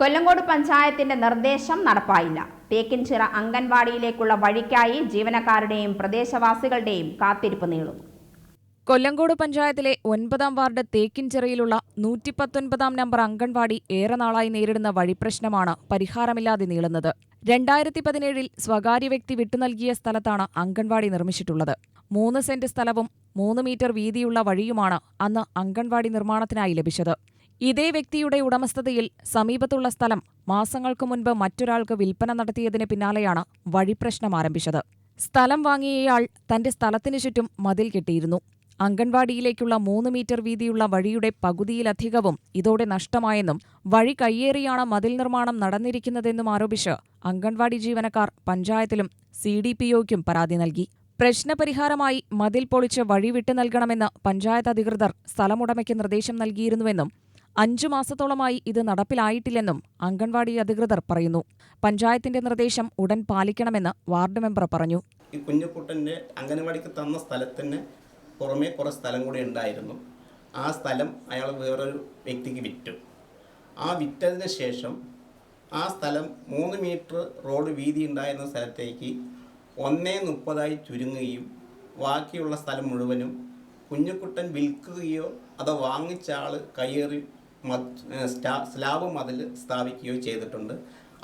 കൊല്ലങ്കോട് പഞ്ചായത്തിന്റെ നിർദ്ദേശം നടപ്പായില്ല. തേക്കിൻചിറ അംഗൻവാടിയിലേക്കുള്ള വഴിക്കായി ജീവനക്കാരുടെയും പ്രദേശവാസികളുടെയും കാത്തിരിപ്പ് നീളും കൊല്ലങ്കോട് പഞ്ചായത്തിലെ ഒൻപതാം വാർഡ് തേക്കിൻചിറയിലുള്ള നൂറ്റി പത്തൊൻപതാം നമ്പർ അംഗൻവാടി ഏറെ നാളായി നേരിടുന്ന വഴിപ്രശ്നമാണ് പരിഹാരമില്ലാതെ നീളുന്നത്. രണ്ടായിരത്തി പതിനേഴിൽ സ്വകാര്യ വ്യക്തി വിട്ടുനൽകിയ സ്ഥലത്താണ് അംഗൻവാടി നിർമ്മിച്ചിട്ടുള്ളത്. മൂന്ന് സെന്റ് സ്ഥലവും മൂന്ന് മീറ്റർ വീതിയുള്ള വഴിയുമാണ് അന്ന് അംഗൻവാടി നിർമ്മാണത്തിനായി ലഭിച്ചത്. ഇതേ വ്യക്തിയുടെ ഉടമസ്ഥതയിൽ സമീപത്തുള്ള സ്ഥലം മാസങ്ങൾക്ക് മുൻപ് മറ്റൊരാൾക്ക് വിൽപ്പന നടത്തിയതിന് പിന്നാലെയാണ് വഴിപ്രശ്നം ആരംഭിച്ചത്. സ്ഥലം വാങ്ങിയയാൾ തന്റെ സ്ഥലത്തിനു ചുറ്റും മതിൽ കെട്ടിയിരുന്നു. അംഗൻവാടിയിലേക്കുള്ള മൂന്ന് മീറ്റർ വീതിയുള്ള വഴിയുടെ പകുതിയിലധികവും ഇതോടെ നഷ്ടമായെന്നും വഴി കയ്യേറിയാണ് മതിൽ നിർമ്മാണം നടന്നിരിക്കുന്നതെന്നും ആരോപിച്ച് അംഗൻവാടി ജീവനക്കാർ പഞ്ചായത്തിലും സി ഡി പി പരാതി നൽകി. പ്രശ്നപരിഹാരമായി മതിൽ പൊളിച്ച് വഴി വിട്ടു നൽകണമെന്ന് പഞ്ചായത്ത് അധികൃതർ സ്ഥലമുടമയ്ക്ക് നിർദ്ദേശം നൽകിയിരുന്നുവെന്നും അഞ്ചു മാസത്തോളമായി ഇത് നടപ്പിലായിട്ടില്ലെന്നും അംഗൻവാടി അധികൃതർ പറയുന്നു. പഞ്ചായത്തിന്റെ നിർദ്ദേശം ഉടൻ പാലിക്കണമെന്ന് വാർഡ് മെമ്പർ പറഞ്ഞു. ഈ കുഞ്ഞുകുട്ടന്റെ അംഗനവാടിക്ക് തന്ന സ്ഥലത്തിന് പുറമേ കുറേ സ്ഥലം കൂടി ഉണ്ടായിരുന്നു. ആ സ്ഥലം അയാൾ വേറൊരു വ്യക്തിക്ക് വിറ്റു. ആ വിറ്റതിന് ശേഷം ആ സ്ഥലം മൂന്ന് മീറ്റർ റോഡ് വീതി ഉണ്ടായിരുന്ന സ്ഥലത്തേക്ക് ഒന്നേ മുപ്പതായി ചുരുങ്ങുകയും ബാക്കിയുള്ള സ്ഥലം മുഴുവനും കുഞ്ഞുകുട്ടൻ വിൽക്കുകയോ അതോ വാങ്ങിച്ച ആൾ കയ്യേറി സ്ലാബ് മതിൽ സ്ഥാപിക്കുകയോ ചെയ്തിട്ടുണ്ട്.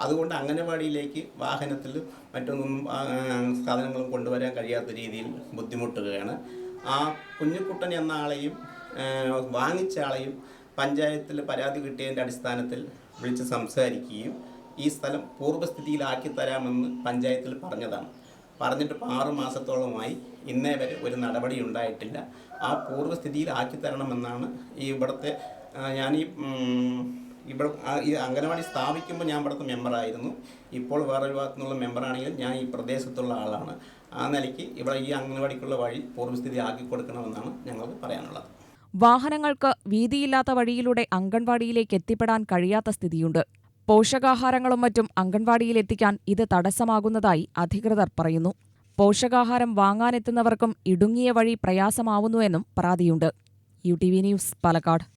അതുകൊണ്ട് അംഗനവാടിയിലേക്ക് വാഹനത്തിൽ മറ്റൊന്നും സാധനങ്ങളും കൊണ്ടുവരാൻ കഴിയാത്ത രീതിയിൽ ബുദ്ധിമുട്ടുകയാണ്. ആ കുഞ്ഞുകുട്ടൻ എന്ന ആളെയും വാങ്ങിച്ച ആളെയും പഞ്ചായത്തിൽ പരാതി കിട്ടിയതിന്റെ അടിസ്ഥാനത്തിൽ വിളിച്ച് സംസാരിക്കുകയും ഈ സ്ഥലം പൂർവസ്ഥിതിയിലാക്കി തരാമെന്ന് പഞ്ചായത്തിൽ പറഞ്ഞതാണ്. പറഞ്ഞിട്ട് ഇപ്പോൾ ആറു മാസത്തോളമായി ഇന്നേ വരെ ഒരു നടപടി ഉണ്ടായിട്ടില്ല. ആ പൂർവസ്ഥിതിയിൽ ആക്കി തരണമെന്നാണ് ഈ ഇവിടുത്തെ ഞാൻ ഈ ഇവിടെ ഈ അംഗനവാടി സ്ഥാപിക്കുമ്പോൾ ഞാൻ ഇവിടുത്തെ മെമ്പറായിരുന്നു. ഇപ്പോൾ വേറൊരു ഭാഗത്തു നിന്നുള്ള മെമ്പറാണെങ്കിലും ഞാൻ ഈ പ്രദേശത്തുള്ള ആളാണ്. ആ നിലയ്ക്ക് ഇവിടെ ഈ അംഗനവാടിക്കുള്ള വഴി പൂർവസ്ഥിതി ആക്കി കൊടുക്കണമെന്നാണ് ഞങ്ങൾക്ക് പറയാനുള്ളത്. വാഹനങ്ങൾക്ക് വീതിയില്ലാത്ത വഴിയിലൂടെ അംഗൻവാടിയിലേക്ക് എത്തിപ്പെടാൻ കഴിയാത്ത സ്ഥിതിയുണ്ട്. പോഷകാഹാരങ്ങളും മറ്റും അംഗൻവാടിയിലെത്തിക്കാൻ ഇത് തടസ്സമാകുന്നതായി അധികൃതർ പറയുന്നു. പോഷകാഹാരം വാങ്ങാനെത്തുന്നവർക്കും ഇടുങ്ങിയ വഴി പ്രയാസമാവുന്നുവെന്നും പരാതിയുണ്ട്. U T V news Palakkad.